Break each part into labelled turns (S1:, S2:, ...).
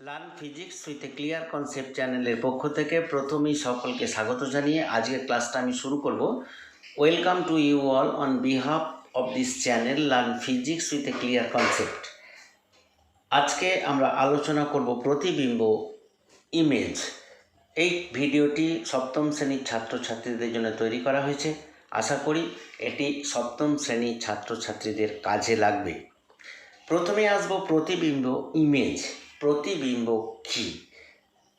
S1: Learn physics with a clear concept চ্যানেলের পক্ষ থেকে প্রথমেই সকলকে স্বাগত জানিয়ে আজকের ক্লাসটা আমি শুরু করব। Welcome to you all on behalf of this channel learn physics with a clear concept. আজকে আমরা আলোচনা করব প্রতিবিম্ব ইমেজ। এই ভিডিওটি সপ্তম শ্রেণির ছাত্রছাত্রীদের জন্য তৈরি করা হয়েছে। আশা করি এটি সপ্তম শ্রেণির ছাত্রছাত্রীদের কাজে লাগবে। প্রথমে আসব প্রতিবিম্ব ইমেজ। প্রতিবিম্ব কী?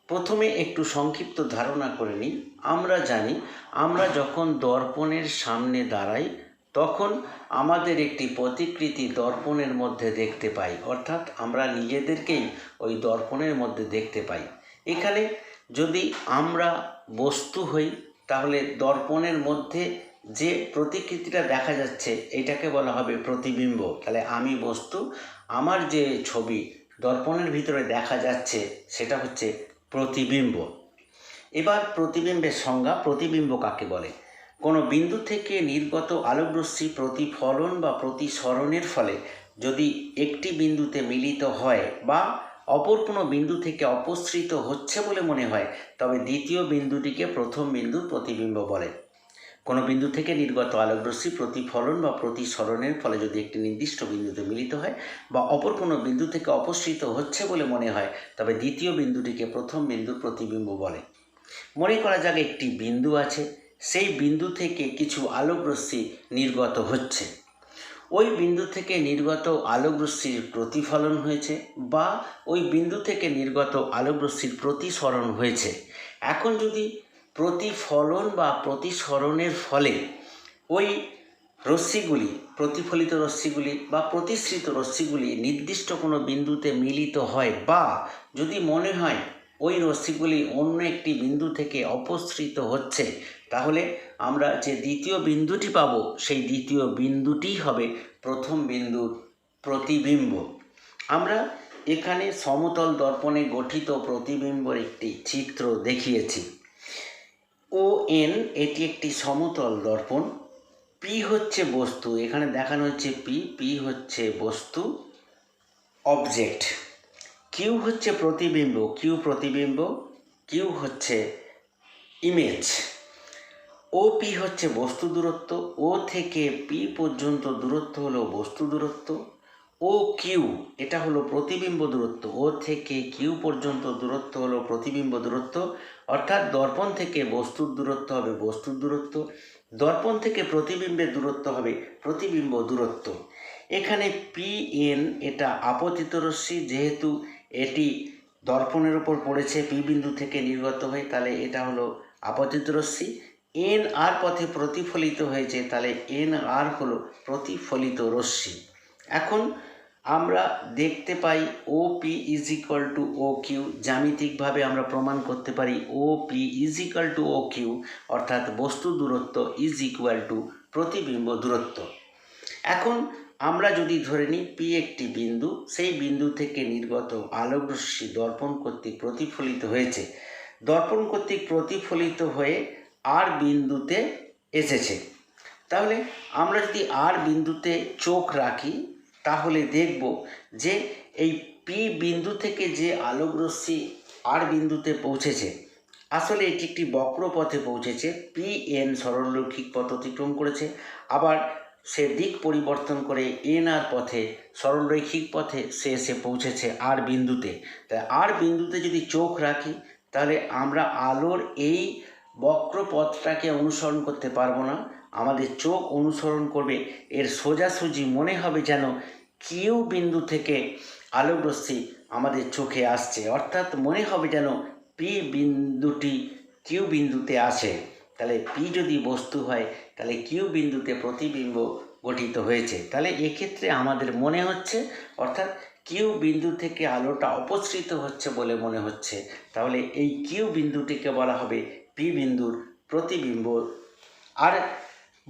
S1: প্রথমে একটু সংক্ষিপ্ত ধারণা করে নিই। আমরা জানি, আমরা যখন দর্পণের সামনে দাঁড়াই, তখন আমাদের একটি প্রতিকৃতি দর্পণের মধ্যে দেখতে পাই। অর্থাৎ আমরা নিজেদেরকেই ওই দর্পণের মধ্যে দেখতে পাই। এখানে যদি আমরা বস্তু হই, তাহলে দর্পণের মধ্যে যে প্রতিকৃতিটা দেখা যাচ্ছে, এটাকে বলা হবে প্রতিবিম্ব। তাহলে আমি বস্তু, আমার যে ছবি দর্পণের ভিতরে দেখা যাচ্ছে সেটা হচ্ছে প্রতিবিম্ব। এবার প্রতিবিম্বের সংজ্ঞা প্রতিবিম্ব কাকে বলে? কোনো বিন্দু থেকে নির্গত আলোকরশ্মি প্রতিফলন বা প্রতিসরণের ফলে যদি একটি বিন্দুতে মিলিত হয় বা অপর কোনো বিন্দু থেকে অপসৃত হচ্ছে বলে মনে হয়, তবে দ্বিতীয় বিন্দুটিকে প্রথম বিন্দুর প্রতিবিম্ব বলে। কোনো বিন্দু থেকে নির্গত আলোকরশ্মি প্রতিফলন বা প্রতিসরণের ফলে যদি একটি নির্দিষ্ট বিন্দুতে মিলিত হয় বা অপর কোনো বিন্দু থেকে অপসৃত হচ্ছে বলে মনে হয়, তবে দ্বিতীয় বিন্দুটিকে প্রথম বিন্দুর প্রতিবিম্ব বলে। মনে করা যাক একটি বিন্দু আছে, সেই বিন্দু থেকে কিছু আলোকরশ্মি নির্গত হচ্ছে। ওই বিন্দু থেকে নির্গত আলোকরশ্মির প্রতিফলন হয়েছে বা ওই বিন্দু থেকে নির্গত আলোকরশ্মির প্রতিসরণ হয়েছে। এখন যদি প্রতিফলন বা প্রতিসরণের ফলে ওই রশ্মিগুলি, প্রতিফলিত রশ্মিগুলি বা প্রতিসৃত রশ্মিগুলি নির্দিষ্ট কোনো বিন্দুতে মিলিত হয় বা যদি মনে হয় ওই রশ্মিগুলি অন্য একটি বিন্দু থেকে অপসৃত হচ্ছে, তাহলে আমরা যে দ্বিতীয় বিন্দুটি পাব, সেই দ্বিতীয় বিন্দুটি হবে প্রথম বিন্দুর প্রতিবিম্ব। আমরা এখানে সমতল দর্পণে গঠিত প্রতিবিম্বর একটি চিত্র দেখিয়েছি। ও এন এটি একটি সমতল দর্পণ। পি হচ্ছে বস্তু, এখানে দেখানো হচ্ছে পি পি হচ্ছে বস্তু অবজেক্ট কিউ হচ্ছে প্রতিবিম্ব কিউ প্রতিবিম্ব কিউ হচ্ছে ইমেজ ও পি হচ্ছে বস্তু দূরত্ব ও থেকে পি পর্যন্ত দূরত্ব হলো বস্তু দূরত্ব। ও কিউ এটা হলো প্রতিবিম্ব দূরত্ব ও থেকে কিউ পর্যন্ত দূরত্ব হলো প্রতিবিম্ব দূরত্ব। অর্থাৎ দর্পণ থেকে বস্তুর দূরত্ব হবে বস্তুর দূরত্ব, দর্পণ থেকে প্রতিবিম্বের দূরত্ব হবে প্রতিবিম্ব দূরত্ব। এখানে পি এন এটা আপতিত রশ্মি, যেহেতু এটি দর্পণের ওপর পড়েছে পি বিন্দু থেকে নির্গত হয়ে, তাহলে এটা হলো আপতিত রশ্মি। এন আর পথে প্রতিফলিত হয়েছে, তাহলে এন আর হলো প্রতিফলিত রশ্মি। এখন আমরা দেখতে পাই O P is equal to O Q জ্যামিতিকভাবে আমরা প্রমাণ করতে পারি O P is equal to O Q অর্থাৎ বস্তু দূরত্ব ইজ ইকুয়াল টু প্রতিবিম্ব দূরত্ব। এখন আমরা যদি ধরে নিই পি একটি বিন্দু, সেই বিন্দু থেকে নির্গত আলোকরশ্মি দর্পণ কর্তৃক প্রতিফলিত হয়েছে। দর্পণ কর্তৃক প্রতিফলিত হয়ে আর বিন্দুতে এসেছে। তাহলে আমরা যদি আর বিন্দুতে চোখ রাখি তাহলে দেখব যে এই পি বিন্দু থেকে যে আলোকরশ্মি আর বিন্দুতে পৌঁছেছে। আসলে এটি একটি বক্র পথে পৌঁছেছে। পি এন সরলরৈখিক পথ অতিক্রম করেছে। আবার সে দিক পরিবর্তন করে এন আর পথে সরলরৈখিক পথে সে এসে পৌঁছেছে আর বিন্দুতে। তাই আর বিন্দুতে যদি চোখ রাখি, তাহলে আমরা আলোর এই বক্র পথটাকে অনুসরণ করতে পারব না। আমাদের চোখ অনুসরণ করবে। এর সোজাসুজি মনে হবে যেন কেউ বিন্দু থেকে আলোকরশ্মি আমাদের চোখে আসছে। অর্থাৎ মনে হবে যেন পি বিন্দুটি কিউ বিন্দুতে আসে তাহলে পি যদি বস্তু হয়, তাহলে কিউ বিন্দুতে প্রতিবিম্ব গঠিত হয়েছে। তাহলে এক্ষেত্রে আমাদের মনে হচ্ছে, অর্থাৎ কিউ বিন্দু থেকে আলোটা অপসৃত হচ্ছে বলে মনে হচ্ছে। তাহলে এই কিউ বিন্দুটিকে বলা হবে পি বিন্দুর প্রতিবিম্ব। আর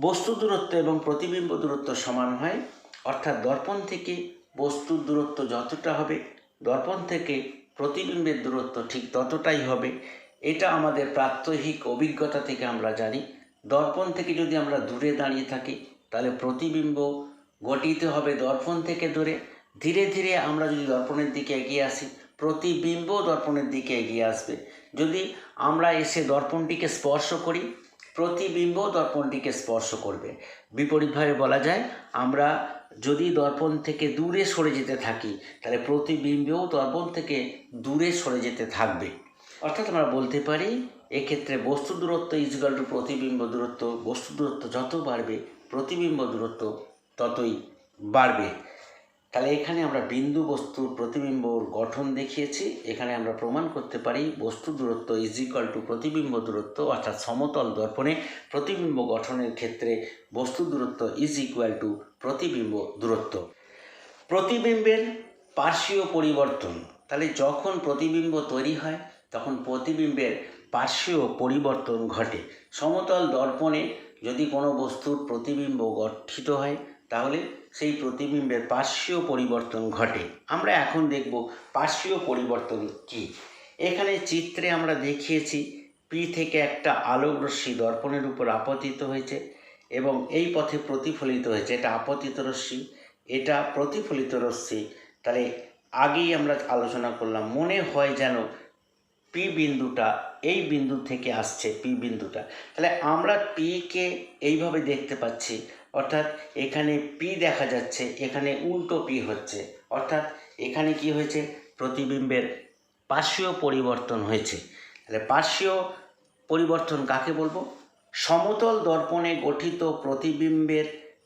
S1: বস্তু দূরত্ব এবং প্রতিবিম্ব দূরত্ব সমান হয়, অর্থাৎ দর্পণ থেকে বস্তুর দূরত্ব যতটা হবে, দর্পণ থেকে প্রতিবিম্বের দূরত্ব ঠিক ততটাই হবে। এটা আমাদের প্রাত্যহিক অভিজ্ঞতা থেকে আমরা জানি। দর্পণ থেকে যদি আমরা দূরে দাঁড়িয়ে থাকি, তাহলে প্রতিবিম্ব গঠিত হবে দর্পণ থেকে দূরে। ধীরে ধীরে আমরা যদি দর্পণের দিকে এগিয়ে আসি প্রতিবিম্ব দর্পণের দিকে এগিয়ে আসবে। যদি আমরা এসে দর্পণটিকে স্পর্শ করি প্রতিবিম্ব দর্পণটিকে স্পর্শ করবে। বিপরীতভাবে বলা যায়, আমরা যদি দর্পণ থেকে দূরে সরে যেতে থাকি, তাহলে প্রতিবিম্বও দর্পণ থেকে দূরে সরে যেতে থাকবে। অর্থাৎ আমরা বলতে পারি, এক্ষেত্রে বস্তু দূরত্ব ইজগাল টু প্রতিবিম্ব দূরত্ব, বস্তু দূরত্ব যত বাড়বে, প্রতিবিম্ব দূরত্ব ততই বাড়বে। তাহলে এখানে আমরা বিন্দু বস্তুর প্রতিবিম্বর গঠন দেখিয়েছি। এখানে আমরা প্রমাণ করতে পারি বস্তু দূরত্ব ইজ ইকাল টু প্রতিবিম্ব দূরত্ব অর্থাৎ সমতল দর্পণে প্রতিবিম্ব গঠনের ক্ষেত্রে বস্তু দূরত্ব ইজ ইকুয়াল টু প্রতিবিম্ব দূরত্ব। প্রতিবিম্বের পার্শ্বীয় পরিবর্তন। তাহলে যখন প্রতিবিম্ব তৈরি হয়, তখন প্রতিবিম্বের পার্শ্বীয় পরিবর্তন ঘটে। সমতল দর্পণে যদি কোনো বস্তুর প্রতিবিম্ব গঠিত হয় তাহলে সেই প্রতিবিম্বের পার্শ্বীয় পরিবর্তন ঘটে। আমরা এখন দেখব পার্শ্বীয় পরিবর্তন কি। এখানে চিত্রে আমরা দেখিয়েছি পি থেকে একটা আলোকরশ্মি দর্পণের উপর আপতিত হয়েছে এবং এই পথে প্রতিফলিত হয়েছে। এটা আপতিত রশ্মি, এটা প্রতিফলিত রশ্মি। তাহলে আগেই আমরা আলোচনা করলাম, মনে হয় যেন পি বিন্দুটা এই বিন্দু থেকে আসছে, পি বিন্দুটা। তাহলে আমরা পিকে এইভাবে দেখতে পাচ্ছি অর্থাৎ এখানে পি দেখা যাচ্ছে, এখানে উল্টো পি হচ্ছে। অর্থাৎ এখানে কি হয়েছে? প্রতিবিম্বের পার্শ্বীয় পরিবর্তন হয়েছে। তাহলে পার্শ্বীয় পরিবর্তন কাকে বলব? সমতল দর্পণে গঠিত প্রতিবিম্বের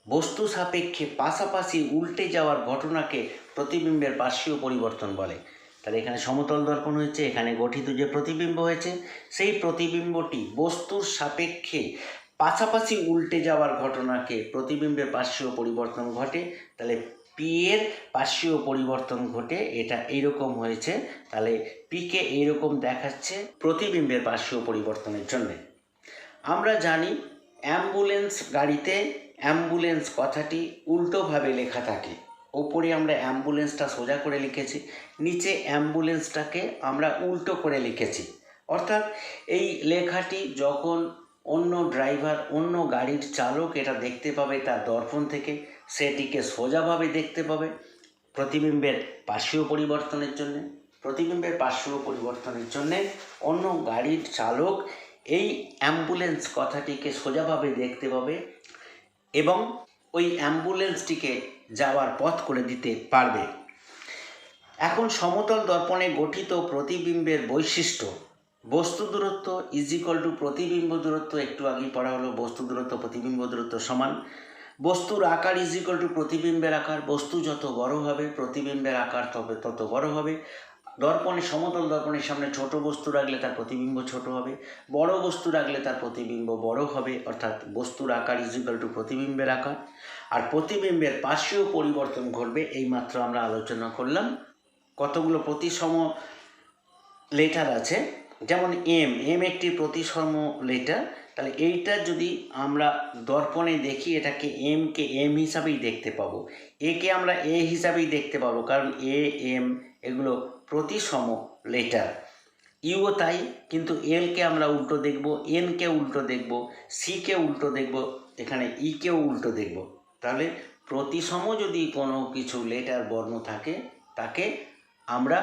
S1: বস্তু সাপেক্ষে পাশাপাশি উল্টে যাওয়ার ঘটনাকে প্রতিবিম্বের পার্শ্বীয় পরিবর্তন বলে। তাহলে এখানে সমতল দর্পণ হয়েছে, এখানে গঠিত যে প্রতিবিম্ব হয়েছে, সেই প্রতিবিম্বটি বস্তুর সাপেক্ষে পাশাপাশি উল্টে যাওয়ার ঘটনাকে প্রতিবিম্বের পার্শ্বীয় পরিবর্তন ঘটে। তাহলে পি এর পার্শ্বীয় পরিবর্তন ঘটে, এটা এইরকম হয়েছে। তাহলে পিকে এইরকম দেখাচ্ছে প্রতিবিম্বের পার্শ্বীয় পরিবর্তনের জন্য। আমরা জানি অ্যাম্বুলেন্স গাড়িতে অ্যাম্বুলেন্স কথাটি উল্টোভাবে লেখা থাকে। ওপরে আমরা অ্যাম্বুলেন্সটা সোজা করে লিখেছি, নিচে অ্যাম্বুলেন্সটাকে আমরা উল্টো করে লিখেছি। অর্থাৎ এই লেখাটি যখন অন্য ড্রাইভার, অন্য গাড়ির চালক এটা দেখতে পাবে তার দর্পণ থেকে, সেটিকে সোজাভাবে দেখতে পাবে প্রতিবিম্বের পার্শ্বীয় পরিবর্তনের জন্য, প্রতিবিম্বের পার্শ্বীয় পরিবর্তনের জন্যে অন্য গাড়ির চালক এই অ্যাম্বুলেন্স কথাটিকে সোজাভাবে দেখতে পাবে এবং ওই অ্যাম্বুলেন্সটিকে যাওয়ার পথ করে দিতে পারবে। এখন সমতল দর্পণে গঠিত প্রতিবিম্বের বৈশিষ্ট্য বস্তু দূরত্ব ইজ ইকুয়াল টু প্রতিবিম্ব দূরত্ব, একটু আগেই পড়া হলো, বস্তু দূরত্ব, প্রতিবিম্ব দূরত্ব সমান। বস্তুর আকার ইজ ইকুয়াল টু প্রতিবিম্বের আকার, বস্তু যত বড় হবে, প্রতিবিম্বের আকার তবে তত বড় হবে। দর্পণে, সমতল দর্পণের সামনে ছোট বস্তু রাখলে তার প্রতিবিম্ব ছোট হবে, বড় বস্তু রাখলে তার প্রতিবিম্ব বড় হবে, অর্থাৎ বস্তুর আকার ইজ ইকুয়াল টু প্রতিবিম্বের আকার। আর প্রতিবিম্বের পার্শ্বীয় পরিবর্তন ঘটবে এই মাত্র আমরা আলোচনা করলাম। কতগুলো প্রতিসম লেটার আছে? যেমন এম এম একটি প্রতিসম লেটার তাহলে এইটা যদি আমরা দর্পণে দেখি, এটাকে এমকে এম হিসাবেই দেখতে পাবো। একে আমরা এ হিসাবেই দেখতে পাবো, কারণ এ এম এগুলো প্রতিসম লেটার ইউও তাই, কিন্তু এলকে আমরা উল্টো দেখব এনকে উল্টো দেখব সিকে উল্টো দেখব, এখানে ইকেও উল্টো দেখব। তাহলে প্রতিসম যদি কোনো কিছু লেটার বর্ণ থাকে, তাকে আমরা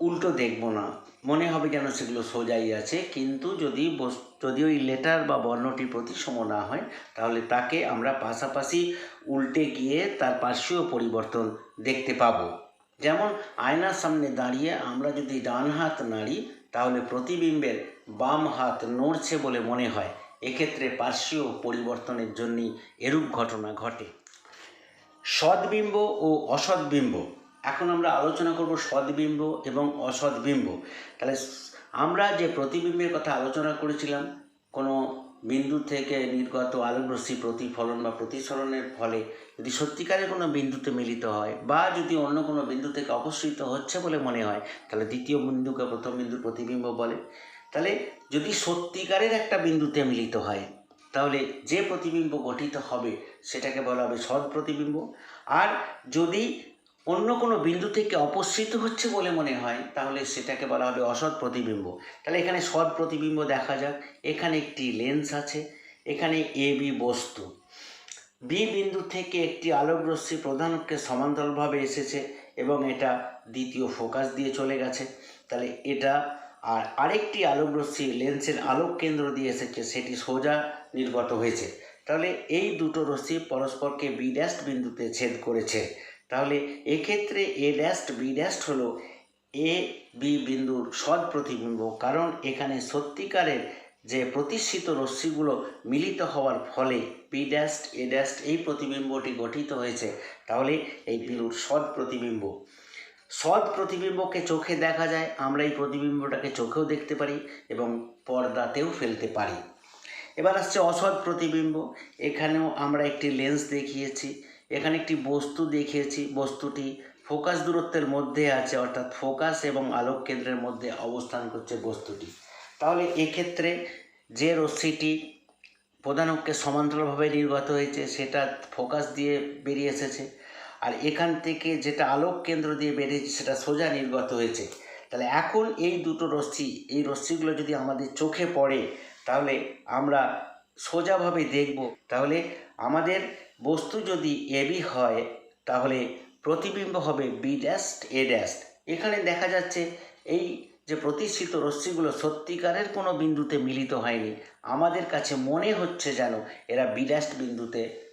S1: উল্টো দেখব না। মনে হবে যেন সেগুলো সোজাই আছে, কিন্তু যদি যদি ওই লেটার বা বর্ণটি প্রতিসম না হয়, তাহলে তাকে আমরা পাশাপাশি উল্টে গিয়ে তার পার্শ্বীয় পরিবর্তন দেখতে পাবো। যেমন, আয়নার সামনে দাঁড়িয়ে আমরা যদি ডান হাত নাড়ি, তাহলে প্রতিবিম্বের বাম হাত নড়ছে বলে মনে হয়। এক্ষেত্রে পার্শ্বীয় পরিবর্তনের জন্যই এরূপ ঘটনা ঘটে। সদ্বিম্ব ও অসদ্বিম্ব। এখন আমরা আলোচনা করব সদ্বিম্ব এবং অসদ্বিম্ব। তাহলে আমরা যে প্রতিবিম্বের কথা আলোচনা করেছিলাম, কোনো বিন্দু থেকে নির্গত আলোকরশ্মি প্রতিফলন বা প্রতিসরণের ফলে যদি সত্যিকারের কোনো বিন্দুতে মিলিত হয় বা যদি অন্য কোনো বিন্দু থেকে অপসৃত হচ্ছে বলে মনে হয়, তাহলে দ্বিতীয় বিন্দুকে প্রথম বিন্দুর প্রতিবিম্ব বলে। তাহলে যদি সত্যিকারের একটা বিন্দুতে মিলিত হয়, তাহলে যে প্রতিবিম্ব গঠিত হবে সেটাকে বলা হবে সৎ প্রতিবিম্ব আর যদি অন্য কোনো বিন্দু থেকে অপসৃত হচ্ছে বলে মনে হয়, তাহলে সেটাকে বলা হবে অসৎ প্রতিবিম্ব। তাহলে এখানে সৎ প্রতিবিম্ব দেখা যাক। এখানে একটি লেন্স আছে, এখানে এ বি বস্তু। বি বিন্দু থেকে একটি আলোকরশ্মি প্রধান অক্ষে সমান্তরালভাবে এসেছে এবং এটা দ্বিতীয় ফোকাস দিয়ে চলে গেছে। তাহলে এটা আর আরেকটি আলোক রশ্মি লেন্সের আলোক কেন্দ্র দিয়ে এসেছে, সেটি সোজা নির্গত হয়েছে। তাহলে এই দুটো রশ্মি পরস্পরকে বি বিন্দুতে ছেদ করেছে। তাহলে এক্ষেত্রে এ ড্যাস্ট বি ড্যাস্ট হলো এ বি বিন্দুর সৎ প্রতিবিম্ব। কারণ এখানে সত্যিকারের যে প্রতিষ্ঠিত রশ্মিগুলো মিলিত হওয়ার ফলে বি ড্যাস্ট এ ড্যাস্ট এই প্রতিবিম্বটি গঠিত হয়েছে। তাহলে এই বিন্দুর সৎ প্রতিবিম্ব। সৎ প্রতিবিম্বকে চোখে দেখা যায়, আমরা এই প্রতিবিম্বটাকে চোখেও দেখতে পারি এবং পর্দাতেও ফেলতে পারি। এবার আসছে অসৎ প্রতিবিম্ব। এখানেও আমরা একটি লেন্স দেখিয়েছি। এখানে একটি বস্তু দেখিয়েছি, বস্তুটি ফোকাস দূরত্বের মধ্যে আছে, অর্থাৎ ফোকাস এবং আলোক কেন্দ্রের মধ্যে অবস্থান করছে বস্তুটি। তাহলে এক্ষেত্রে যে রশ্মিটি প্রধান অক্ষে সমান্তরালভাবে নির্গত হয়েছে, সেটা ফোকাস দিয়ে বেরিয়ে এসেছে। আর এখান থেকে যেটা আলোক কেন্দ্র দিয়ে বেরিয়েছে, সেটা সোজা নির্গত হয়েছে। তাহলে এখন এই দুটো রশ্মি, এই রশ্মিগুলো যদি আমাদের চোখে পড়ে, তাহলে আমরা সোজাভাবে দেখব। তাহলে আমাদের বস্তু যদি এবি হয়, তাহলে প্রতিবিম্ব হবে বি ড্যাস্ট এ ড্যাস্ট এখানে দেখা যাচ্ছে এই যে প্রতিষ্ঠিত রশ্মিগুলো সত্যিকারের কোনো বিন্দুতে মিলিত হয়নি। আমাদের কাছে মনে হচ্ছে যেন এরা বি ড্যাস্ট বিন্দুতে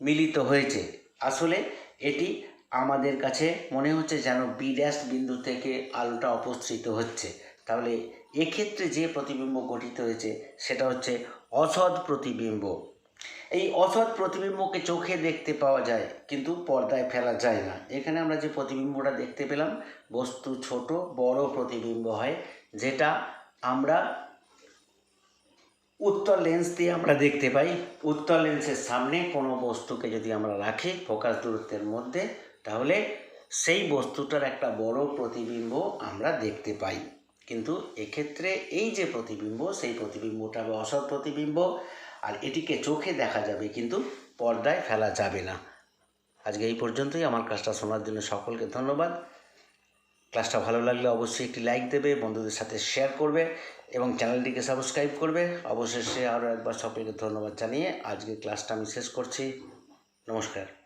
S1: মিলিত হয়েছে। আসলে এটি আমাদের কাছে মনে হচ্ছে যেন বি ড্যাশ বিন্দু থেকে আলোটা অপসৃত হচ্ছে। তাহলে এক্ষেত্রে যে প্রতিবিম্ব গঠিত হয়েছে, সেটা হচ্ছে অসৎ প্রতিবিম্ব। এই অসৎ প্রতিবিম্বকে চোখে দেখতে পাওয়া যায়, কিন্তু পর্দায় ফেলা যায় না। এখানে আমরা যে প্রতিবিম্বটা দেখতে পেলাম, বস্তু ছোট, বড় প্রতিবিম্ব হয়, যেটা আমরা উত্তর লেন্স দিয়ে আমরা দেখতে পাই। উত্তর লেন্সের সামনে কোনো বস্তুকে যদি আমরা রাখি ফোকাস দূরত্বের মধ্যে, তাহলে সেই বস্তুটার একটা বড় প্রতিবিম্ব আমরা দেখতে পাই। কিন্তু এক্ষেত্রে এই যে প্রতিবিম্ব, সেই প্রতিবিম্বটা হবে অসৎ প্রতিবিম্ব আর এটিকে চোখে দেখা যাবে, কিন্তু পর্দায় ফেলা যাবে না। আজকে এই পর্যন্তই। আমার ক্লাসটা শোনার জন্য সকলকে ধন্যবাদ। ক্লাসটা ভালো লাগলে অবশ্যই একটি লাইক দেবে, বন্ধুদের সাথে শেয়ার করবে এবং চ্যানেলটিকে সাবস্ক্রাইব করবে। অবশেষে আরও একবার সকলকে ধন্যবাদ জানিয়ে আজকে ক্লাসটা আমি শেষ করছি। নমস্কার।